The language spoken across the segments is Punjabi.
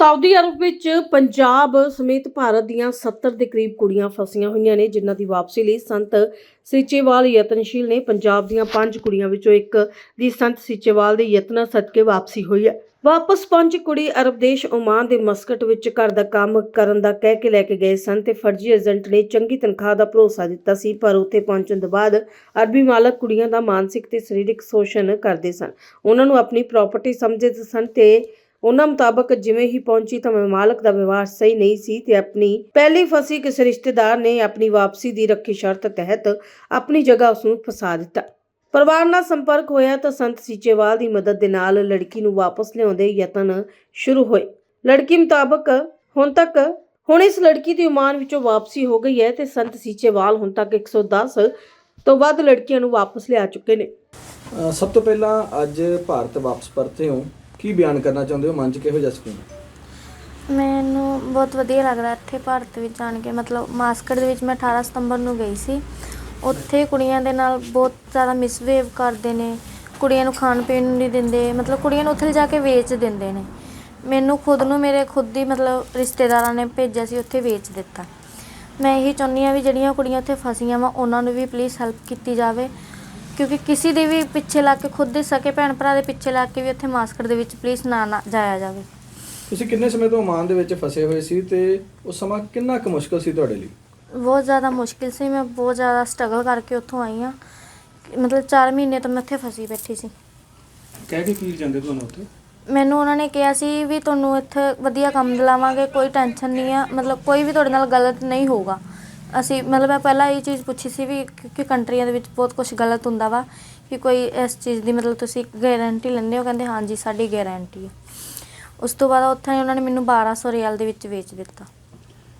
ਸਾਊਦੀ ਅਰਬ ਵਿੱਚ ਪੰਜਾਬ ਸਮੇਤ ਭਾਰਤ ਦੀਆਂ 70 ਦੇ ਕਰੀਬ ਕੁੜੀਆਂ ਫਸੀਆਂ ਹੋਈਆਂ ਨੇ, ਜਿਨ੍ਹਾਂ ਦੀ ਵਾਪਸੀ ਲਈ ਸੰਤ ਸੀਚੇਵਾਲ ਯਤਨਸ਼ੀਲ ਨੇ। ਪੰਜਾਬ ਦੀਆਂ ਪੰਜ ਕੁੜੀਆਂ ਵਿੱਚੋਂ ਇੱਕ ਦੀ ਸੰਤ ਸੀਚੇਵਾਲ ਦੇ ਯਤਨਾਂ ਸਦਕੇ ਵਾਪਸੀ ਹੋਈ ਹੈ। ਵਾਪਸ ਪੰਜ ਕੁੜੀ ਅਰਬ ਦੇਸ਼ ਓਮਾਨ ਦੇ ਮਸਕਟ ਵਿੱਚ ਘਰ ਦਾ ਕੰਮ ਕਰਨ ਦਾ ਕਹਿ ਕੇ ਲੈ ਕੇ ਗਏ ਸਨ ਤੇ ਫਰਜ਼ੀ ਏਜੰਟ ਨੇ ਚੰਗੀ ਤਨਖਾਹ ਦਾ ਭਰੋਸਾ ਦਿੱਤਾ ਸੀ, ਪਰ ਉੱਥੇ ਪਹੁੰਚਣ ਤੋਂ ਬਾਅਦ ਅਰਬੀ ਮਾਲਕ ਕੁੜੀਆਂ ਦਾ ਮਾਨਸਿਕ ਤੇ ਸਰੀਰਕ ਸ਼ੋਸ਼ਣ ਕਰਦੇ ਸਨ। ਉਹਨਾਂ ਨੂੰ ਆਪਣੀ ਪ੍ਰਾਪਰਟੀ ਸਮਝਦੇ ਸਨ ਤੇ ਉਹਨਾਂ ਮੁਤਾਬਕ ਜਿਵੇਂ ਹੀ ਪਹੁੰਚੀ ਤਾਂ ਮਾਲਕ ਦਾ ਵਿਵਹਾਰ ਸਹੀ ਨਹੀਂ ਸੀ ਤੇ ਆਪਣੀ ਪਹਿਲੀ ਫਸੀ ਕਿਸੇ ਰਿਸ਼ਤੇਦਾਰ ਨੇ ਆਪਣੀ ਵਾਪਸੀ ਦੀ ਰੱਖੀ ਸ਼ਰਤ ਤਹਿਤ ਆਪਣੀ ਜਗ੍ਹਾ ਉਸ ਨੂੰ ਫਸਾ ਦਿੱਤਾ। ਪਰਿਵਾਰ ਨਾਲ ਸੰਪਰਕ ਹੋਇਆ ਤਾਂ ਸੰਤ ਸੀਚੇਵਾਲ ਦੀ ਮਦਦ ਦੇ ਨਾਲ ਲੜਕੀ ਨੂੰ ਵਾਪਸ ਲਿਆਉਂਦੇ ਯਤਨ ਸ਼ੁਰੂ ਹੋਏ। ਲੜਕੀ ਮੁਤਾਬਕ ਹੁਣ ਤੱਕ, ਹੁਣ ਇਸ ਲੜਕੀ ਦੀ ਉਮਾਨ ਵਿੱਚੋਂ ਵਾਪਸੀ ਹੋ ਗਈ ਹੈ ਤੇ ਸੰਤ ਸੀਚੇਵਾਲ ਹੁਣ ਤੱਕ 110 ਤੋਂ ਵੱਧ ਲੜਕੀਆਂ ਨੂੰ ਵਾਪਸ ਲਿਆ ਚੁੱਕੇ ਨੇ। ਸਭ ਤੋਂ ਪਹਿਲਾਂ ਅੱਜ ਭਾਰਤ ਵਾਪਸ ਪਰਤੇ ਹੋ। ਕੀ ਬਿਆਨ ਕਰਨਾ ਚਾਹੁੰਦੇ ਹੋ? ਮਨ 'ਚ ਕਿਹੋ ਜਿਹਾ ਸਕੂਨ? ਮੈਨੂੰ ਬਹੁਤ ਵਧੀਆ ਲੱਗਦਾ ਇੱਥੇ ਭਾਰਤ ਵਿੱਚ ਆਣ ਕੇ। ਮਤਲਬ ਮਾਸਕਟ ਦੇ ਵਿੱਚ ਮੈਂ 18 ਸਤੰਬਰ ਨੂੰ ਗਈ ਸੀ। ਉੱਥੇ ਕੁੜੀਆਂ ਦੇ ਨਾਲ ਬਹੁਤ ਜ਼ਿਆਦਾ ਮਿਸਬਿਹੇਵ ਕਰਦੇ ਨੇ। ਕੁੜੀਆਂ ਨੂੰ ਖਾਣ ਪੀਣ ਨੂੰ ਨਹੀਂ ਦਿੰਦੇ। ਮਤਲਬ ਕੁੜੀਆਂ ਨੂੰ ਉੱਥੇ ਜਾ ਕੇ ਵੇਚ ਦਿੰਦੇ ਨੇ। ਮੈਨੂੰ ਖੁਦ ਨੂੰ ਮੇਰੇ ਖੁਦ ਦੀ ਮਤਲਬ ਰਿਸ਼ਤੇਦਾਰਾਂ ਨੇ ਭੇਜਿਆ ਸੀ, ਉੱਥੇ ਵੇਚ ਦਿੱਤਾ। ਮੈਂ ਇਹੀ ਚਾਹੁੰਦੀ ਹਾਂ ਵੀ ਜਿਹੜੀਆਂ ਕੁੜੀਆਂ ਉੱਥੇ ਫਸੀਆਂ ਵਾ, ਉਹਨਾਂ ਨੂੰ ਵੀ ਪਲੀਜ਼ ਹੈਲਪ ਕੀਤੀ ਜਾਵੇ। ਕਿਉਂਕਿ ਕਿਸੇ ਦੇ ਵੀ ਪਿੱਛੇ ਲੱਗ ਕੇ ਖੁਦ ਦੇ ਸਕੇ ਭੈਣ ਭਰਾ ਦੇ ਪਿੱਛੇ ਲੱਗ ਕੇ ਵੀ ਉੱਥੇ ਮਾਸਕਟ ਦੇ ਵਿੱਚ ਪਲੀਜ਼ ਨਾ ਨਾ ਜਾਇਆ ਜਾਵੇ। ਤੁਸੀਂ ਕਿੰਨੇ ਸਮੇਂ ਤੋਂ ਓਮਾਨ ਦੇ ਵਿੱਚ ਫਸੇ ਹੋਏ ਸੀ ਤੇ ਉਹ ਸਮਾਂ ਕਿੰਨਾ ਕੁ ਮੁਸ਼ਕਲ ਸੀ ਤੁਹਾਡੇ ਲਈ? ਬਹੁਤ ਜ਼ਿਆਦਾ ਮੁਸ਼ਕਿਲ ਸੀ ਮੈਂ ਬਹੁਤ ਜ਼ਿਆਦਾ ਸਟਰਗਲ ਕਰਕੇ ਉੱਥੋਂ ਆਈ ਹਾਂ। ਮਤਲਬ 4 ਮਹੀਨੇ ਤੋਂ ਮੈਂ ਉੱਥੇ ਫਸੀ ਬੈਠੀ ਸੀ। ਕਹਿ ਕੇ ਕੀ ਜਾਂਦੇ ਤੁਹਾਨੂੰ ਉੱਥੇ? ਮੈਨੂੰ ਉਹਨਾਂ ਨੇ ਕਿਹਾ ਸੀ ਵੀ ਤੁਹਾਨੂੰ ਇੱਥੇ ਵਧੀਆ ਕੰਮ ਦਿਲਾਵਾਂਗੇ ਕੋਈ ਟੈਨਸ਼ਨ ਨਹੀਂ ਆ ਮਤਲਬ ਕੋਈ ਵੀ ਤੁਹਾਡੇ ਨਾਲ ਗਲਤ ਨਹੀਂ ਹੋਊਗਾ। ਅਸੀਂ ਮਤਲਬ ਮੈਂ ਪਹਿਲਾਂ ਇਹ ਚੀਜ਼ ਪੁੱਛੀ ਸੀ ਵੀ ਕਿਉਂਕਿ ਕੰਟਰੀਆਂ ਦੇ ਵਿੱਚ ਬਹੁਤ ਕੁਝ ਗਲਤ ਹੁੰਦਾ ਵਾ ਕਿ ਕੋਈ ਇਸ ਚੀਜ਼ ਦੀ ਮਤਲਬ ਤੁਸੀਂ ਗਾਰੰਟੀ ਲੈਂਦੇ ਹੋ? ਕਹਿੰਦੇ ਹਾਂਜੀ ਸਾਡੀ ਗਾਰੰਟੀ ਹੈ ਉਸ ਤੋਂ ਬਾਅਦ ਉੱਥੇ ਉਹਨਾਂ ਨੇ ਮੈਨੂੰ 1200 ਰਿਆਲ ਦੇ ਵਿੱਚ ਵੇਚ ਦਿੱਤਾ।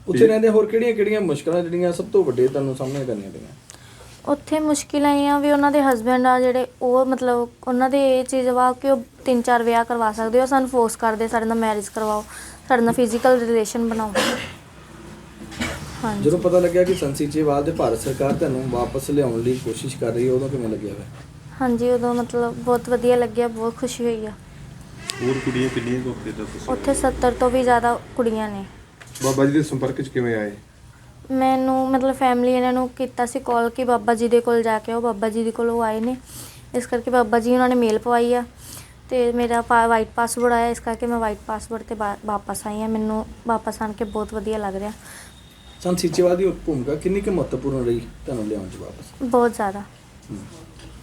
ਉੱਥੇ ਰਹਿੰਦੇ ਹੋਰ ਕਿਹੜੀਆਂ-ਕਿਹੜੀਆਂ ਮੁਸ਼ਕਲਾਂ ਜਿਹੜੀਆਂ ਸਭ ਤੋਂ ਵੱਡੇ ਤੁਹਾਨੂੰ ਸਾਹਮਣੇ ਕਰਨੀਆਂ ਪਈਆਂ? ਉੱਥੇ ਮੁਸ਼ਕਿਲਾਂ ਇਹ ਆ ਵੀ ਉਹਨਾਂ ਦੇ ਹਸਬੰਡ ਆ ਜਿਹੜੇ ਉਹ ਮਤਲਬ ਉਹਨਾਂ ਦੇ ਇਹ ਚੀਜ਼ ਵਾ ਕਿ ਉਹ ਤਿੰਨ ਚਾਰ ਵਿਆਹ ਕਰਵਾ ਸਕਦੇ ਹੋ ਸਾਨੂੰ ਫੋਰਸ ਕਰਦੇ ਸਾਡੇ ਨਾਲ ਮੈਰਿਜ ਕਰਵਾਓ ਸਾਡੇ ਨਾਲ ਫਿਜ਼ੀਕਲ ਰਿਲੇਸ਼ਨ ਬਣਾਓ। ਜਦੋਂ ਪਤਾ ਲੱਗਿਆ ਕਿ ਸੰਸੀਚੇਵਾਲ ਦੇ ਭਾਰਤ ਸਰਕਾਰ ਤੁਹਾਨੂੰ ਵਾਪਸ ਲਿਆਉਣ ਲਈ ਕੋਸ਼ਿਸ਼ ਕਰ ਰਹੀ ਹੈ ਉਦੋਂ ਕਿਵੇਂ ਲੱਗਿਆ ਹੋਇਆ ਹਾਂਜੀ ਉਦੋਂ ਮਤਲਬ ਬਹੁਤ ਵਧੀਆ ਲੱਗਿਆ ਬਹੁਤ ਖੁਸ਼ੀ ਹੋਈ ਆ। ਹੋਰ ਕੁੜੀਆਂ ਕਿੰਨੀਆਂ ਕੁ ਹਫ਼ਤੇ ਦਾ ਤੁਸੀਂ ਉੱਥੇ 70 ਤੋਂ ਵੀ ਜ਼ਿਆਦਾ ਕੁੜੀਆਂ ਨੇ। ਬਾਬਾ ਜੀ ਦੇ ਸੰਪਰਕ 'ਚ ਕਿਵੇਂ ਆਏ? ਮੈਨੂੰ ਮਤਲਬ ਫੈਮਿਲੀ ਇਹਨਾਂ ਨੂੰ ਕੀਤਾ ਸੀ ਕਾਲ ਕਿ ਬਾਬਾ ਜੀ ਦੇ ਕੋਲ ਜਾ ਕੇ ਆਓ ਬਾਬਾ ਜੀ ਦੇ ਕੋਲ ਉਹ ਆਏ ਨੇ। ਇਸ ਕਰਕੇ ਬਾਬਾ ਜੀ ਉਹਨਾਂ ਨੇ ਮੇਲ ਪਵਾਈ ਆ ਤੇ ਮੇਰਾ ਵਾਈਟ ਪਾਸਵਰਡ ਆਇਆ ਇਸ ਕਰਕੇ ਮੈਂ ਵਾਈਟ ਪਾਸਵਰਡ ਤੇ ਵਾਪਸ ਆਈ ਆ। ਮੈਨੂੰ ਵਾਪਸ ਆਣ ਕੇ ਬਹੁਤ ਵਧੀਆ ਲੱਗ ਰਿਹਾ। ਸੰਸੀਚੇਵਾਲ ਦੀ ਭੂਮਿਕਾ ਕਿੰਨੀ ਕੁ ਮਹੱਤਵਪੂਰਨ ਰਹੀ ਤੁਹਾਨੂੰ ਲਿਆਉਣ 'ਚ ਵਾਪਸ? ਬਹੁਤ ਜ਼ਿਆਦਾ।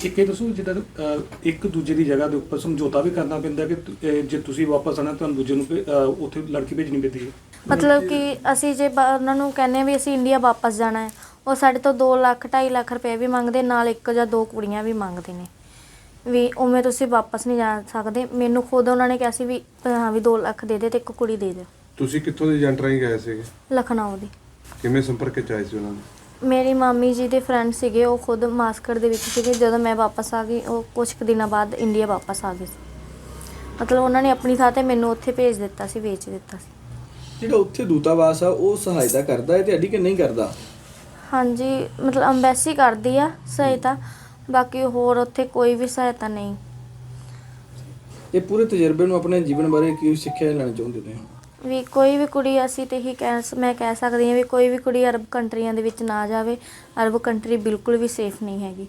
ਇੱਕ ਇਹ ਦੱਸੋ ਜਿੱਦਾਂ ਅਹ, ਇੱਕ ਦੂਜੇ ਦੀ ਜਗ੍ਹਾ ਦੇ ਉੱਪਰ ਸਮਝੌਤਾ ਵੀ ਕਰਨਾ ਪੈਂਦਾ ਕਿ ਤੁ- ਇਹ ਜੇ ਤੁਸੀਂ ਵਾਪਸ ਆਣਾ ਤੁਹਾਨੂੰ ਦੂਜੇ ਨੂੰ ਭੇ- ਅਹ, ਉੱਥੇ ਲੜਕੀ ਭੇਜਣੀ ਪੈਂਦੀ ਹੈ। ਮਤਲਬ ਕਿ ਅਸੀਂ ਜੇ ਬ- ਉਹਨਾਂ ਨੂੰ ਕਹਿੰਦੇ ਆ ਵੀ ਅਸੀਂ ਇੰਡੀਆ ਵਾਪਸ ਜਾਣਾ ਹੈ ਉਹ ਸਾਡੇ ਤੋਂ 2 ਲੱਖ 2.5 ਲੱਖ ਰੁਪਏ ਵੀ ਮੰਗਦੇ ਨਾਲ ਇੱਕ ਜਾਂ ਦੋ ਕੁੜੀਆਂ ਵੀ ਮੰਗਦੇ ਨੇ। ਵੀ ਉਵੇਂ ਤੁਸੀਂ ਵਾਪਸ ਨਹੀਂ ਜਾ ਸਕਦੇ। ਮੈਨੂੰ ਖੁਦ ਉਹਨਾਂ ਨੇ ਕਿਹਾ ਸੀ ਵੀ ਹਾਂ ਵੀ 2 ਲੱਖ ਦੇ ਦੇ ਤੇ ਇੱਕ ਕੁੜੀ ਦੇ ਦਿਓ। ਤੁਸੀਂ ਕਿੱਥੋਂ ਦੇ ਏਜੰਟ ਰਾਹੀਂ ਗਏ ਸੀਗੇ? ਲਖਨਊ ਦੀ। ਕਿਵੇਂ ਸੰਪਰਕ 'ਚ ਆਏ ਸੀ ਉਹਨਾਂ ਨਾਲ ਮੇਰੀ ਮਾਮੀ ਜੀ ਦੇ ਫਰੈਂਡ ਸੀਗੇ ਉਹ ਖੁਦ ਮਾਸਕਟ ਦੇ ਵਿੱਚ ਸੀਗੇ ਜਦੋਂ ਮੈਂ ਵਾਪਸ ਆ ਗਈ ਉਹ ਕੁਝ ਕੁ ਦਿਨਾਂ ਬਾਅਦ ਇੰਡੀਆ ਵਾਪਸ ਆ ਗਏ ਸੀ। ਮਤਲਬ ਉਹਨਾਂ ਨੇ ਆਪਣੀ ਥਾਂ ਤੇ ਮੈਨੂੰ ਉੱਥੇ ਭੇਜ ਦਿੱਤਾ ਸੀ ਵੇਚ ਦਿੱਤਾ ਸੀ। ਜਿਹੜਾ ਉੱਥੇ ਦੂਤਾਵਾਸ ਆ ਉਹ ਸਹਾਇਤਾ ਕਰਦਾ ਹੈ ਤੁਹਾਡੀ ਕਿ ਨਹੀਂ ਕਰਦਾ? ਹਾਂਜੀ ਮਤਲਬ ਅੰਬੈਸੀ ਕਰਦੀ ਆ ਸਹਾਇਤਾ ਬਾਕੀ ਹੋਰ ਉੱਥੇ ਕੋਈ ਵੀ ਸਹਾਇਤਾ ਨਹੀਂ। ਇਹ ਪੂਰੇ ਤਜਰਬੇ ਨੂੰ ਆਪਣੇ ਜੀਵਨ ਬਾਰੇ ਕੀ ਸਿੱਖਿਆ ਲੈਣਾ ਚਾਹੁੰਦੇ ਹੋ ਵੀ ਕੋਈ ਵੀ ਕੁੜੀ ਅਸੀਂ ਤੇ ਹੀ ਕਹਿ ਮੈਂ ਕਹਿ ਸਕਦੀ ਹਾਂ ਵੀ ਕੋਈ ਵੀ ਕੁੜੀ ਅਰਬ ਕੰਟਰੀਆਂ ਦੇ ਵਿੱਚ ਨਾ ਜਾਵੇ ਅਰਬ ਕੰਟਰੀ ਬਿਲਕੁਲ ਵੀ ਸੇਫ ਨਹੀਂ ਹੈਗੀ।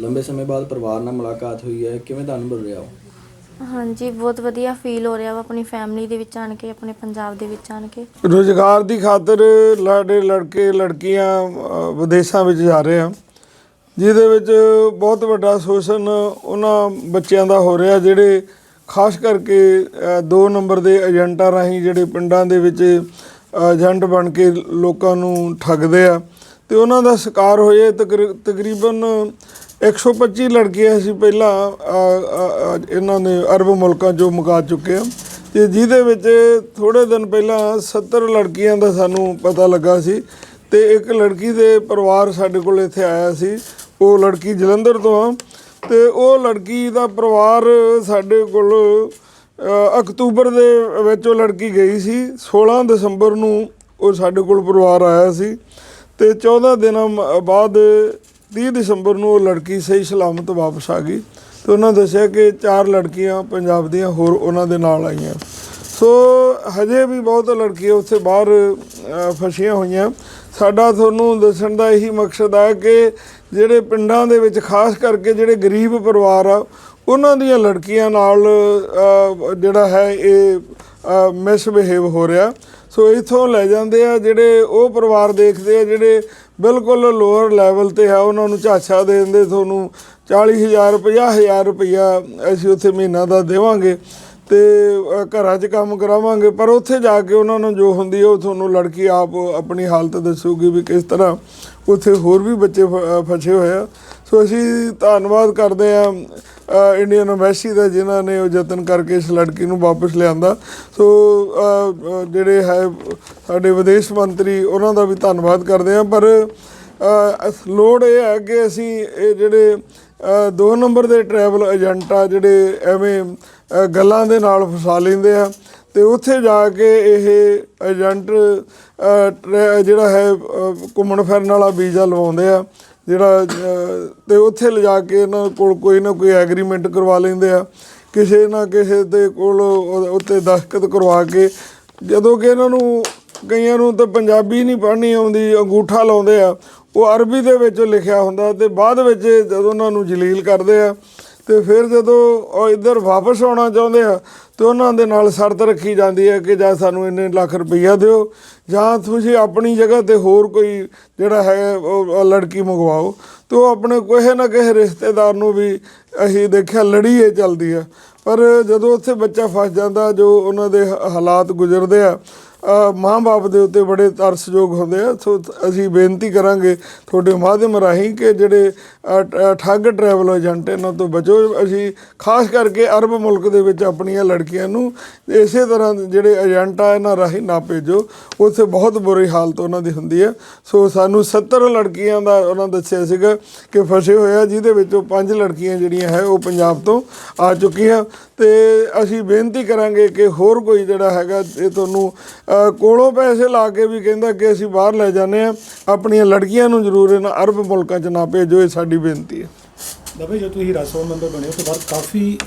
ਲੰਬੇ ਸਮੇਂ ਬਾਅਦ ਪਰਿਵਾਰ ਨਾਲ ਮੁਲਾਕਾਤ ਹੋਈ ਹੈ ਕਿਵੇਂ ਦਾ ਅਨੁਭਵ ਰਿਹਾ ਉਹ? ਹਾਂਜੀ ਬਹੁਤ ਵਧੀਆ ਫੀਲ ਹੋ ਰਿਹਾ ਵਾ ਆਪਣੀ ਫੈਮਿਲੀ ਦੇ ਵਿੱਚ ਆਣ ਕੇ ਆਪਣੇ ਪੰਜਾਬ ਦੇ ਵਿੱਚ ਆਣ ਕੇ। ਰੋਜ਼ਗਾਰ ਦੀ ਖਾਤਰ ਲਾੜੇ ਲੜਕੇ ਲੜਕੀਆਂ ਅ, ਵਿਦੇਸ਼ਾਂ ਵਿੱਚ ਜਾ ਰਹੇ ਆ। ਜਿਹਦੇ ਵਿੱਚ ਬਹੁਤ ਵੱਡਾ ਸ਼ੋਸ਼ਣ ਉਹਨਾਂ ਬੱਚਿਆਂ ਦਾ ਹੋ ਰਿਹਾ ਜਿਹੜੇ ਖਾਸ ਕਰਕੇ ਅ, ਦੋ ਨੰਬਰ ਦੇ ਏਜੰਟਾਂ ਰਾਹੀਂ ਜਿਹੜੇ ਪਿੰਡਾਂ ਦੇ ਵਿੱਚ ਏਜੰਟ ਬਣ ਕੇ ਲੋਕਾਂ ਨੂੰ ਠੱਗਦੇ ਆ। ਤੇ ਉਹਨਾਂ ਦਾ ਸ਼ਿਕਾਰ ਹੋਏ ਤਕਰ- ਤਕਰੀਬਨ 125 ਲੜਕੀਆਂ ਅਸੀਂ ਪਹਿਲਾਂ ਇਹਨਾਂ ਨੇ ਅਰਬ ਮੁਲਕਾਂ 'ਚੋਂ ਮੁਕਾ ਚੁੱਕੇ ਆ। ਤੇ ਜਿਹਦੇ ਵਿੱਚ ਥੋੜੇ ਦਿਨ ਪਹਿਲਾਂ 70 ਲੜਕੀਆਂ ਦਾ ਸਾਨੂੰ ਪਤਾ ਲੱਗਾ ਸੀ ਤੇ ਇੱਕ ਲੜਕੀ ਦੇ ਪਰਿਵਾਰ ਸਾਡੇ ਕੋਲ ਇੱਥੇ ਆਇਆ ਸੀ। ਉਹ ਲੜਕੀ ਜਲੰਧਰ ਤੋਂ ਆ। ਤੇ ਉਹ ਲੜਕੀ ਦਾ ਪਰਿਵਾਰ ਸਾਡੇ ਕੋਲ ਅਕਤੂਬਰ ਦੇ ਵਿੱਚ ਉਹ ਲੜਕੀ ਗਈ ਸੀ। 16 ਦਸੰਬਰ ਨੂੰ ਉਹ ਸਾਡੇ ਕੋਲ ਪਰਿਵਾਰ ਆਇਆ ਸੀ ਤੇ 14 ਦਿਨਾਂ ਮ- ਬਾਅਦ 30 ਦਸੰਬਰ ਨੂੰ ਉਹ ਲੜਕੀ ਸਹੀ ਸਲਾਮਤ ਵਾਪਸ ਆ ਗਈ ਤੇ ਉਹਨਾਂ ਦੱਸਿਆ ਕਿ ਚਾਰ ਲੜਕੀਆਂ ਪੰਜਾਬ ਦੀਆਂ ਹੋਰ ਉਹਨਾਂ ਦੇ ਨਾਲ ਆਈਆਂ। ਸੋ ਹਜੇ ਵੀ ਬਹੁਤ ਲੜਕੀਆਂ ਉੱਥੇ ਬਾਹਰ ਫਸੀਆਂ ਹੋਈਆਂ। ਸਾਡਾ ਤੁਹਾਨੂੰ ਦੱਸਣ ਦਾ ਇਹੀ ਮਕਸਦ ਹੈ ਕਿ ਜਿਹੜੇ ਪਿੰਡਾਂ ਦੇ ਵਿੱਚ, ਖਾਸ ਕਰਕੇ ਜਿਹੜੇ ਗਰੀਬ ਪਰਿਵਾਰ ਆ, ਉਹਨਾਂ ਦੀਆਂ ਲੜਕੀਆਂ ਨਾਲ ਜਿਹੜਾ ਹੈ ਇਹ ਮਿਸਬਿਹੇਵ ਹੋ ਰਿਹਾ। ਸੋ ਇਥੋਂ ਲੈ ਜਾਂਦੇ ਆ ਜਿਹੜੇ ਉਹ ਪਰਿਵਾਰ ਦੇਖਦੇ ਆ ਜਿਹੜੇ ਬਿਲਕੁਲ ਲੋਅਰ ਲੈਵਲ ਤੇ ਆ, ਉਹਨਾਂ ਨੂੰ ਝਾਛਾ ਦੇ ਦਿੰਦੇ, ਤੁਹਾਨੂੰ 40000 50000 ਰੁਪਇਆ ਅਸੀਂ ਉੱਥੇ ਮਹੀਨਾ ਦਾ ਦੇਵਾਂਗੇ ਤੇ ਘਰਾਂ 'ਚ ਕੰਮ ਕਰਾਵਾਂਗੇ। ਪਰ ਉੱਥੇ ਜਾ ਕੇ ਉਹਨਾਂ ਨੂੰ ਜੋ ਹੁੰਦੀ ਹੈ ਉਹ ਤੁਹਾਨੂੰ ਲੜਕੀ ਆਪ ਆਪਣੀ ਹਾਲਤ ਦੱਸੂਗੀ ਵੀ ਕਿਸ ਤਰ੍ਹਾਂ ਉੱਥੇ ਹੋਰ ਵੀ ਬੱਚੇ ਫ- ਫਸੇ ਹੋਏ ਆ। ਸੋ ਅਸੀਂ ਧੰਨਵਾਦ ਕਰਦੇ ਆ ਇੰਡੀਅਨ ਐਮਬੈਸੀ ਦਾ, ਜਿਨ੍ਹਾਂ ਨੇ ਉਹ ਯਤਨ ਕਰਕੇ ਇਸ ਲੜਕੀ ਨੂੰ ਵਾਪਸ ਲਿਆਂਦਾ। ਸੋ ਜਿਹੜੇ ਹੈ, ਸਾਡੇ ਵਿਦੇਸ਼ ਮੰਤਰੀ, ਉਹਨਾਂ ਦਾ ਵੀ ਧੰਨਵਾਦ ਕਰਦੇ ਆ ਪਰ ਲੋੜ ਇਹ ਹੈ ਕਿ ਅਸੀਂ ਇਹ ਜਿਹੜੇ ਦੋ ਨੰਬਰ ਦੇ ਟਰੈਵਲ ਏਜੰਟ ਆ, ਜਿਹੜੇ ਐਵੇਂ ਗੱਲਾਂ ਦੇ ਨਾਲ ਫਸਾ ਲੈਂਦੇ ਆ। ਤੇ ਉੱਥੇ ਜਾ ਕੇ ਇਹ ਏਜੰਟ ਟਰੈ- ਜਿਹੜਾ ਹੈ ਘੁੰਮਣ ਫਿਰਨ ਵਾਲਾ ਵੀਜ਼ਾ ਲਵਾਉਂਦੇ ਆ। ਜਿਹੜਾ ਅ, ਤੇ ਉੱਥੇ ਲਿਜਾ ਕੇ ਇਹਨਾਂ ਕੋਲ ਕੋਈ ਨਾ ਕੋਈ ਐਗਰੀਮੈਂਟ ਕਰਵਾ ਲੈਂਦੇ ਆ। ਕਿਸੇ ਨਾ ਕਿਸੇ ਦੇ ਕੋਲ ਉੱਤੇ ਦਸਤਖਤ ਕਰਵਾ ਕੇ ਜਦੋਂ ਕਿ ਇਹਨਾਂ ਨੂੰ ਕਈਆਂ ਨੂੰ ਤਾਂ ਪੰਜਾਬੀ ਨਹੀਂ ਪੜ੍ਹਨੀ ਆਉਂਦੀ ਅੰਗੂਠਾ ਲਾਉਂਦੇ ਆ। ਉਹ ਅਰਬੀ ਦੇ ਵਿੱਚ ਲਿਖਿਆ ਹੁੰਦਾ ਤੇ ਬਾਅਦ ਵਿੱਚ ਜਦੋਂ ਉਹਨਾਂ ਨੂੰ ਜਲੀਲ ਕਰਦੇ ਆ ਤੇ ਫਿਰ ਜਦੋਂ ਉਹ ਇੱਧਰ ਵਾਪਸ ਆਉਣਾ ਚਾਹੁੰਦੇ ਆ, ਤੇ ਉਹਨਾਂ ਦੇ ਨਾਲ ਸ਼ਰਤ ਰੱਖੀ ਜਾਂਦੀ ਹੈ ਕਿ ਜਾਂ ਸਾਨੂੰ ਇੰਨੇ ਲੱਖ ਰੁਪਈਆ ਦਿਓ, ਜਾਂ ਤੁਸੀਂ ਆਪਣੀ ਜਗ੍ਹਾ ਤੇ ਹੋਰ ਕੋਈ ਜਿਹੜਾ ਹੈ, ਉਹ ਲੜਕੀ ਮੰਗਵਾਓ। ਤੇ ਉਹ ਆਪਣੇ ਕਿਸੇ ਨਾ ਕਿਸੇ ਰਿਸ਼ਤੇਦਾਰ ਨੂੰ ਵੀ ਅਸੀਂ ਦੇਖਿਆ ਲੜੀ ਇਹ ਚੱਲਦੀ ਆ। ਪਰ ਜਦੋਂ ਉੱਥੇ ਬੱਚਾ ਫਸ ਜਾਂਦਾ, ਜੋ ਉਹਨਾਂ ਦੇ ਹ- ਹਾਲਾਤ ਗੁਜ਼ਰਦੇ ਆ ਮਾਂ-ਬਾਪ ਦੇ ਉੱਤੇ ਬੜੇ ਤਰਸਯੋਗ ਹੁੰਦੇ ਆ। ਸੋ ਅਸੀਂ ਬੇਨਤੀ ਕਰਾਂਗੇ ਤੁਹਾਡੇ ਮਾਧਿਅਮ ਰਾਹੀਂ ਕਿ ਜਿਹੜੇ ਠੱਗ ਟਰੈਵਲ ਏਜੰਟ ਇਹਨਾਂ ਤੋਂ ਬਚੋ। ਅਸੀਂ ਖਾਸ ਕਰਕੇ ਅਰਬ ਮੁਲਕ ਦੇ ਵਿੱਚ ਆਪਣੀਆਂ ਲੜਕੀਆਂ ਨੂੰ ਇਸੇ ਤਰ੍ਹਾਂ ਜਿਹੜੇ ਏਜੰਟ ਆ, ਇਹਨਾਂ ਰਾਹੀਂ ਨਾ ਭੇਜੋ। ਉੱਥੇ ਬਹੁਤ ਬੁਰੀ ਹਾਲਤ ਉਹਨਾਂ ਦੀ ਹੁੰਦੀ ਹੈ ਸੋ ਸਾਨੂੰ 70 ਲੜਕੀਆਂ ਦਾ ਉਹਨਾਂ ਦੱਸਿਆ ਸੀਗਾ ਕਿ ਫਸੇ ਹੋਏ ਆ, ਜਿਹਦੇ ਵਿੱਚੋਂ ਪੰਜ ਲੜਕੀਆਂ ਜਿਹੜੀਆਂ ਹੈ, ਉਹ ਪੰਜਾਬ ਤੋਂ ਆ ਚੁੱਕੀਆਂ। ਤੇ ਅਸੀਂ ਬੇਨਤੀ ਕਰਾਂਗੇ ਕਿ ਹੋਰ ਕੋਈ ਜਿਹੜਾ ਹੈਗਾ, ਇਹ ਤੁਹਾਨੂੰ ਕੋਲੋਂ ਪੈਸੇ ਲਾ ਕੇ ਵੀ ਕਹਿੰਦਾ ਕਿ ਅਸੀਂ ਬਾਹਰ ਲੈ ਜਾਂਦੇ ਆ ਆਪਣੀਆਂ ਲੜਕੀਆਂ ਨੂੰ ਜ਼ਰੂਰ ਇਹਨਾਂ ਅਰਬ ਮੁਲਕਾਂ 'ਚ ਨਾ ਭੇਜੋ ਇਹ ਸਾਡੀ ਬੇਨਤੀ ਹੈ। ਬਾਬਾ ਜੀ, ਤੁਸੀਂ ਰਾਜਸਭਾ ਮੈਂਬਰ ਬਣੇ ਉਸ ਤੋਂ ਬਾਅਦ ਕਾਫੀ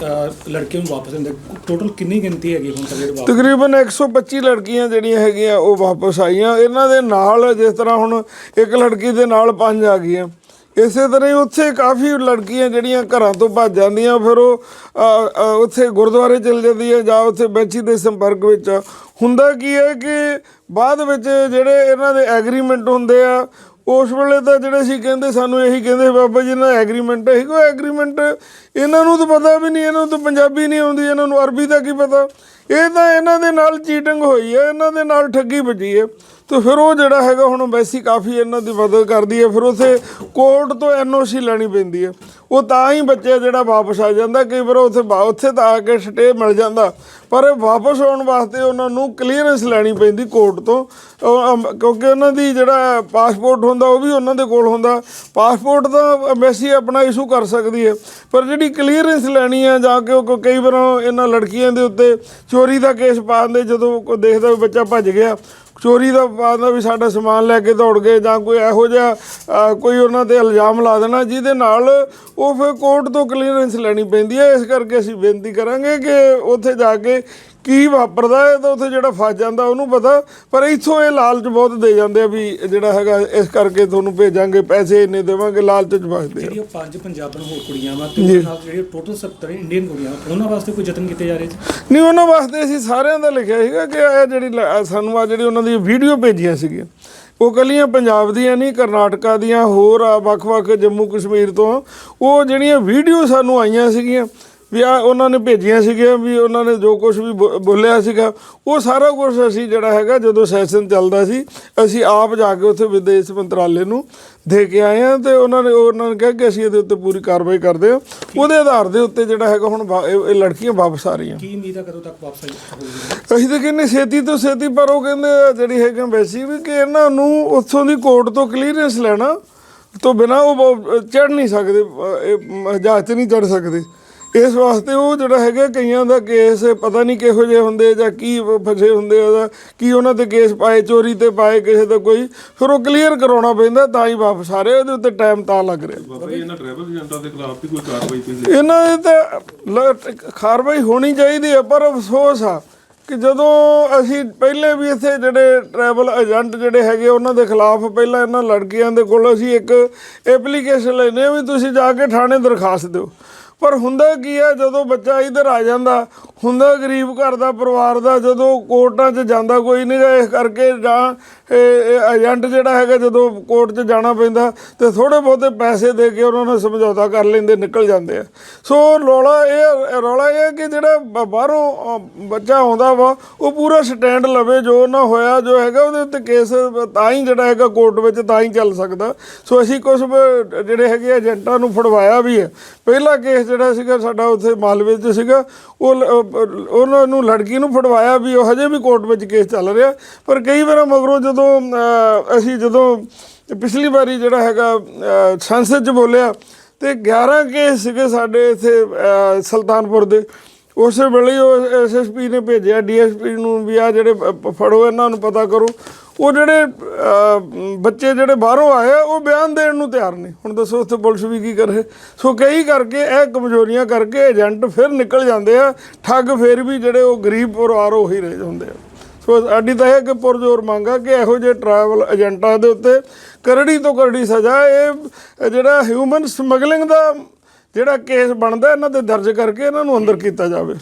ਲੜਕੀਆਂ ਨੂੰ ਵਾਪਸ ਆਉਂਦੇ ਟੋਟਲ ਕਿੰਨੀ ਗਿਣਤੀ ਹੈਗੀ ਹੁਣ ਤੱਕ ਵਾਪਸ? ਤਕਰੀਬਨ 125 ਲੜਕੀਆਂ ਜਿਹੜੀਆਂ ਹੈਗੀਆਂ ਉਹ ਵਾਪਸ ਆਈਆਂ। ਇਹਨਾਂ ਦੇ ਨਾਲ ਜਿਸ ਤਰ੍ਹਾਂ ਹੁਣ ਇੱਕ ਲੜਕੀ ਦੇ ਨਾਲ ਪੰਜ ਆ ਗਈਆਂ। ਇਸੇ ਤਰ੍ਹਾਂ ਹੀ ਉੱਥੇ ਕਾਫੀ ਲੜਕੀਆਂ ਜਿਹੜੀਆਂ ਘਰਾਂ ਤੋਂ ਭੱਜ ਜਾਂਦੀਆਂ, ਫਿਰ ਉਹ ਉੱਥੇ ਗੁਰਦੁਆਰੇ ਚਲ ਜਾਂਦੀ ਹੈ ਜਾਂ ਉੱਥੇ ਬੈਚੀ ਦੇ ਸੰਪਰਕ ਵਿੱਚ। ਹੁੰਦਾ ਕੀ ਹੈ ਕਿ ਬਾਅਦ ਵਿੱਚ ਜਿਹੜੇ ਇਹਨਾਂ ਦੇ ਐਗਰੀਮੈਂਟ ਹੁੰਦੇ ਆ, ਉਸ ਵੇਲੇ ਤਾਂ ਜਿਹੜੇ ਸੀ ਕਹਿੰਦੇ, ਸਾਨੂੰ ਇਹੀ ਕਹਿੰਦੇ, ਬਾਬਾ ਜੀ ਨਾਲ ਐਗਰੀਮੈਂਟ ਹੈ ਕੋਈ ਐਗਰੀਮੈਂਟ ਇਹਨਾਂ ਨੂੰ ਤਾਂ ਪਤਾ ਵੀ ਨਹੀਂ, ਇਹਨਾਂ ਨੂੰ ਤਾਂ ਪੰਜਾਬੀ ਨਹੀਂ ਆਉਂਦੀ, ਇਹਨਾਂ ਨੂੰ ਅਰਬੀ ਦਾ ਕੀ ਪਤਾ? ਇਹ ਤਾਂ ਇਹਨਾਂ ਦੇ ਨਾਲ ਚੀਟਿੰਗ ਹੋਈ ਹੈ, ਇਹਨਾਂ ਦੇ ਨਾਲ ਠੱਗੀ ਵੱਜੀ ਹੈ। ਤੇ ਫਿਰ ਉਹ ਜਿਹੜਾ ਹੈਗਾ ਹੁਣ ਵੈਸੀ ਕਾਫੀ ਇਹਨਾਂ ਦੀ ਮਦਦ ਕਰਦੀ ਹੈ, ਫਿਰ ਉਥੇ ਕੋਰਟ ਤੋਂ ਐਨਓਸੀ ਲੈਣੀ ਪੈਂਦੀ ਹੈ। ਉਹ ਤਾਂ ਹੀ ਬੱਚੇ ਜਿਹੜਾ ਵਾਪਸ ਆ ਜਾਂਦਾ, ਕਈ ਵਾਰ ਉੱਥੇ ਬਾ- ਉੱਥੇ ਤਾਂ ਆ ਕੇ ਸਟੇ ਮਿਲ ਜਾਂਦਾ। ਪਰ ਵਾਪਸ ਆਉਣ ਵਾਸਤੇ ਉਹਨਾਂ ਨੂੰ ਕਲੀਅਰੈਂਸ ਲੈਣੀ ਪੈਂਦੀ ਕੋਰਟ ਤੋਂ। ਕਿਉਂਕਿ ਉਹਨਾਂ ਦੀ ਜਿਹੜਾ ਪਾਸਪੋਰਟ ਹੁੰਦਾ, ਉਹ ਵੀ ਉਹਨਾਂ ਦੇ ਕੋਲ ਹੁੰਦਾ। ਪਾਸਪੋਰਟ ਤਾਂ ਐਮਬੈਸੀ ਆਪਣਾ ਇਸ਼ੂ ਕਰ ਸਕਦੀ ਹੈ। ਪਰ ਜਿਹੜੀ ਕਲੀਅਰੈਂਸ ਲੈਣੀ ਹੈ, ਜਾਂ ਕਿ ਉਹ ਕਈ ਵਾਰ ਇਹਨਾਂ ਲੜਕੀਆਂ ਦੇ ਉੱਤੇ ਚੋਰੀ ਦਾ ਕੇਸ ਪਾ ਦਿੰਦੇ ਜਦੋਂ ਕੋਈ ਦੇਖਦਾ ਵੀ ਬੱਚਾ ਭੱਜ ਗਿਆ ਚੋਰੀ ਦਾ ਪਾਉਂਦਾ ਵੀ ਸਾਡਾ ਸਮਾਨ ਲੈ ਕੇ ਦੌੜ ਗਏ ਜਾਂ ਕੋਈ ਇਹੋ ਜਿਹਾ ਕੋਈ ਉਹਨਾਂ ਤੇ ਇਲਜ਼ਾਮ ਲਾ ਦੇਣਾ, ਜਿਹਦੇ ਨਾਲ ਉਹ ਫਿਰ ਕੋਰਟ ਤੋਂ ਕਲੀਅਰੈਂਸ ਲੈਣੀ ਪੈਂਦੀ ਹੈ। ਇਸ ਕਰਕੇ ਅਸੀਂ ਬੇਨਤੀ ਕਰਾਂਗੇ ਕਿ ਉੱਥੇ ਜਾ ਕੇ ਕੀ ਵਾਪਰਦਾ ਹੈ ਤਾਂ ਉੱਥੇ ਜਿਹੜਾ ਫਸ ਜਾਂਦਾ ਉਹਨੂੰ ਪਤਾ ਪਰ ਇੱਥੋਂ ਇਹ ਲਾਲਚ ਬਹੁਤ ਦੇ ਜਾਂਦੇ ਆ ਵੀ ਜਿਹੜਾ ਹੈਗਾ ਇਸ ਕਰਕੇ ਤੁਹਾਨੂੰ ਭੇਜਾਂਗੇ ਪੈਸੇ ਇੰਨੇ ਦੇਵਾਂਗੇ ਲਾਲਚ ਚ ਫਸਦੇ ਆ। ਜਿਹੜੀਆਂ ਪੰਜ ਪੰਜਾਬਣ ਹੋਰ ਕੁੜੀਆਂ ਵਾ ਤੇ ਉਹਨਾਂ ਨਾਲ ਜਿਹੜੀਆਂ ਟੋਟਲ 70 ਇੰਡੀਅਨ ਕੁੜੀਆਂ ਉਹਨਾਂ ਵਾਸਤੇ ਕੋਈ ਯਤਨ ਕੀਤੇ ਜਾ ਰਹੇ ਨਹੀਂ ਉਹਨਾਂ ਵਾਸਤੇ ਅਸੀਂ ਸਾਰਿਆਂ ਦਾ ਲਿਖਿਆ ਸੀਗਾ ਕਿ ਇਹ ਜਿਹੜੀ ਸਾਨੂੰ ਆ ਜਿਹੜੀ ਉਹਨਾਂ ਦੀ ਵੀਡੀਓ ਭੇਜੀਆਂ ਸੀਗੀਆਂ। ਉਹ ਕੱਲੀਆਂ ਪੰਜਾਬ ਦੀਆਂ ਨਹੀਂ ਕਰਨਾਟਕਾ ਦੀਆਂ ਹੋਰ ਆ ਵੱਖ-ਵੱਖ ਜੰਮੂ ਕਸ਼ਮੀਰ ਤੋਂ। ਉਹ ਜਿਹੜੀਆਂ ਵੀਡੀਓ ਸਾਨੂੰ ਆਈਆਂ ਸੀਗੀਆਂ ਵੀ ਆ ਉਹਨਾਂ ਨੇ ਭੇਜੀਆਂ ਸੀਗੀਆਂ ਵੀ ਉਹਨਾਂ ਨੇ ਜੋ ਕੁਝ ਵੀ ਬੋਲਿਆ ਸੀਗਾ ਉਹ ਸਾਰਾ ਕੁਝ ਅਸੀਂ ਜਿਹੜਾ ਹੈਗਾ ਜਦੋਂ ਸੈਸ਼ਨ ਚੱਲਦਾ ਸੀ ਅਸੀਂ ਆਪ ਜਾ ਕੇ ਉੱਥੇ ਵਿਦੇਸ਼ ਮੰਤਰਾਲੇ ਨੂੰ ਦੇ ਕੇ ਆਏ ਆ ਤੇ ਉਹਨਾਂ ਨੇ ਉਹਨਾਂ ਨੇ ਕਿਹਾ ਕਿ ਅਸੀਂ ਇਹਦੇ ਉੱਤੇ ਪੂਰੀ ਕਾਰਵਾਈ ਕਰਦੇ ਹਾਂ। ਉਹਦੇ ਆਧਾਰ ਦੇ ਉੱਤੇ ਜਿਹੜਾ ਹੈਗਾ ਹੁਣ ਇਹ ਲੜਕੀਆਂ ਵਾਪਸ ਆ ਰਹੀਆਂ। ਕੀ ਉਮੀਦ ਆ ਕਦੋਂ ਤੱਕ ਵਾਪਸ ਆਈ ਅਸੀਂ ਤਾਂ ਕਹਿੰਦੇ ਛੇਤੀ ਤੋਂ ਛੇਤੀ ਪਰ ਉਹ ਕਹਿੰਦੇ ਜਿਹੜੀ ਹੈਗਾ ਵੈਸੀ ਵੀ ਕਿ ਇਹਨਾਂ ਨੂੰ ਉੱਥੋਂ ਦੀ ਕੋਰਟ ਤੋਂ ਕਲੀਅਰੈਂਸ ਲੈਣਾ ਤੋਂ ਬਿਨਾ ਉਹ ਚੜ ਨਹੀਂ ਸਕਦੇ ਇਹ ਜਹਾਜ਼ 'ਚ ਨਹੀਂ ਚੜ ਸਕਦੇ। ਇਸ ਵਾਸਤੇ ਉਹ ਜਿਹੜਾ ਹੈਗਾ ਕਈਆਂ ਦਾ ਕੇਸ ਪਤਾ ਨਹੀਂ ਕਿਹੋ ਜਿਹੇ ਹੁੰਦੇ ਜਾਂ ਕੀ ਫਸੇ ਹੁੰਦੇ ਉਹਦਾ ਕੀ ਉਹਨਾਂ ਤੇ ਕੇਸ ਪਾਏ ਚੋਰੀ ਤੇ ਪਾਏ ਕਿਸੇ ਦਾ ਕੋਈ ਫਿਰ ਉਹ ਕਲੀਅਰ ਕਰਾਉਣਾ ਪੈਂਦਾ ਤਾਂ ਹੀ ਵਾਪਸ ਆ ਰਹੇ ਉਹਦੇ ਉੱਤੇ ਟਾਈਮ ਤਾਂ ਲੱਗ ਰਿਹਾ। ਬਾਬਾ ਜੀ ਇਹਨਾਂ ਟਰੈਵਲ ਏਜੰਟਾਂ ਦੇ ਖਿਲਾਫ ਵੀ ਕੋਈ ਕਾਰਵਾਈ ਤੁਸੀਂ ਇਹਨਾਂ ਦੇ ਤਾਂ ਲ- ਕਾਰਵਾਈ ਹੋਣੀ ਚਾਹੀਦੀ ਹੈ ਪਰ ਅਫਸੋਸ ਆ ਕਿ ਜਦੋਂ ਅਸੀਂ ਪਹਿਲੇ ਵੀ ਇੱਥੇ ਜਿਹੜੇ ਟਰੈਵਲ ਏਜੰਟ ਜਿਹੜੇ ਹੈਗੇ ਉਹਨਾਂ ਦੇ ਖਿਲਾਫ ਪਹਿਲਾਂ ਇਹਨਾਂ ਲੜਕੀਆਂ ਦੇ ਕੋਲ ਅਸੀਂ ਇੱਕ ਐਪਲੀਕੇਸ਼ਨ ਲੈਨੇ ਆ ਵੀ ਤੁਸੀਂ ਜਾ ਕੇ ਥਾਣੇ ਦਰਖਾਸਤ ਦਿਓ। ਪਰ ਹੁੰਦਾ ਕੀ ਹੈ ਜਦੋਂ ਬੱਚਾ ਇੱਧਰ ਆ ਜਾਂਦਾ ਹੁੰਦਾ ਗਰੀਬ ਘਰ ਦਾ ਪਰਿਵਾਰ ਦਾ ਜਦੋਂ ਕੋਰਟਾਂ 'ਚ ਜਾਂਦਾ ਕੋਈ ਨਹੀਂ ਗਾ, ਇਸ ਕਰਕੇ ਜਾਂ ਏਜੰਟ ਜਿਹੜਾ ਹੈਗਾ ਜਦੋਂ ਕੋਰਟ 'ਚ ਜਾਣਾ ਪੈਂਦਾ ਤੇ ਥੋੜੇ ਬਹੁਤੇ ਪੈਸੇ ਦੇ ਕੇ ਉਹਨਾਂ ਨਾਲ ਸਮਝੌਤਾ ਕਰ ਲੈਂਦੇ ਨਿਕਲ ਜਾਂਦੇ ਆ। ਸੋ ਰੌਲਾ ਇਹ ਰੌਲਾ ਇਹ ਹੈ ਕਿ ਜਿਹੜਾ ਬ- ਬਾਹਰੋਂ ਬੱਚਾ ਆਉਂਦਾ ਵਾ ਉਹ ਪੂਰਾ ਸਟੈਂਡ ਲਵੇ ਜੋ ਨਾ ਹੋਇਆ ਜੋ ਹੈਗਾ ਉਹਦੇ ਉੱਤੇ ਕੇਸ ਤਾਂ ਹੀ ਜਿਹੜਾ ਹੈਗਾ ਕੋਰਟ ਵਿੱਚ ਤਾਂ ਹੀ ਚੱਲ ਸਕਦਾ। ਸੋ ਅਸੀਂ ਕੁਝ ਜਿਹੜੇ ਹੈਗੇ ਏਜੰਟਾਂ ਨੂੰ ਫੜਵਾਇਆ ਵੀ ਹੈ ਪਹਿਲਾ ਕੇਸ ਜਿਹੜਾ ਸੀਗਾ ਸਾਡਾ ਉੱਥੇ ਮਾਲਵੇ 'ਚ ਸੀਗਾ, ਉਹ ਲ- ਉਹਨਾਂ ਨੂੰ ਲੜਕੀ ਨੂੰ ਫੜਵਾਇਆ ਵੀ ਉਹ ਹਜੇ ਵੀ ਕੋਰਟ ਵਿੱਚ ਕੇਸ ਚੱਲ ਰਿਹਾ। ਪਰ ਕਈ ਵਾਰ ਮਗਰੋਂ ਜਦੋਂ ਅਸੀਂ ਜਦੋਂ ਪਿਛਲੀ ਵਾਰੀ ਜਿਹੜਾ ਹੈਗਾ ਸੰਸਦ 'ਚ ਬੋਲਿਆ, ਤੇ 11 ਕੇਸ ਸੀਗੇ ਸਾਡੇ ਇੱਥੇ ਸੁਲਤਾਨਪੁਰ ਦੇ। ਉਸੇ ਵੇਲੇ ਹੀ ਉਹ ਐਸਐਸਪੀ ਨੇ ਭੇਜਿਆ ਡੀਐਸਪੀ ਨੂੰ ਵੀ ਆ ਜਿਹੜੇ ਫੜੋ, ਇਹਨਾਂ ਨੂੰ ਪਤਾ ਕਰੋ। ਉਹ ਜਿਹੜੇ ਬੱਚੇ ਜਿਹੜੇ ਬਾਹਰੋਂ ਆਏ ਆ, ਉਹ ਬਿਆਨ ਦੇਣ ਨੂੰ ਤਿਆਰ ਨਹੀਂ ਹੁਣ ਦੱਸੋ ਉੱਥੇ ਪੁਲਿਸ ਵੀ ਕੀ ਕਰੇ। ਸੋ ਕਈ ਕਰਕੇ ਇਹ ਕਮਜ਼ੋਰੀਆਂ ਕਰਕੇ ਏਜੰਟ ਫਿਰ ਨਿਕਲ ਜਾਂਦੇ ਆ। ਠੱਗ ਫਿਰ ਵੀ ਜਿਹੜੇ ਉਹ ਗਰੀਬ ਪਰਿਵਾਰ ਉਹੀ ਰਹਿ ਜਾਂਦੇ ਆ। ਸੋ ਸਾਡੀ ਤਾਂ ਇਹ ਕਿ ਪੁਰਜ਼ੋਰ ਮੰਗ ਆ ਕਿ ਇਹੋ ਜਿਹੇ ਟਰੈਵਲ ਏਜੰਟਾਂ ਦੇ ਉੱਤੇ ਕਰੜੀ ਤੋਂ ਕਰੜੀ ਸਜ਼ਾ ਇਹ ਜਿਹੜਾ ਹਿਊਮਨ ਸਮਗਲਿੰਗ ਦਾ ਜਿਹੜਾ ਕੇਸ ਬਣਦਾ ਇਹਨਾਂ ਤੇ ਦਰਜ ਕਰਕੇ ਇਹਨਾਂ ਨੂੰ ਅੰਦਰ ਕੀਤਾ ਜਾਵੇ।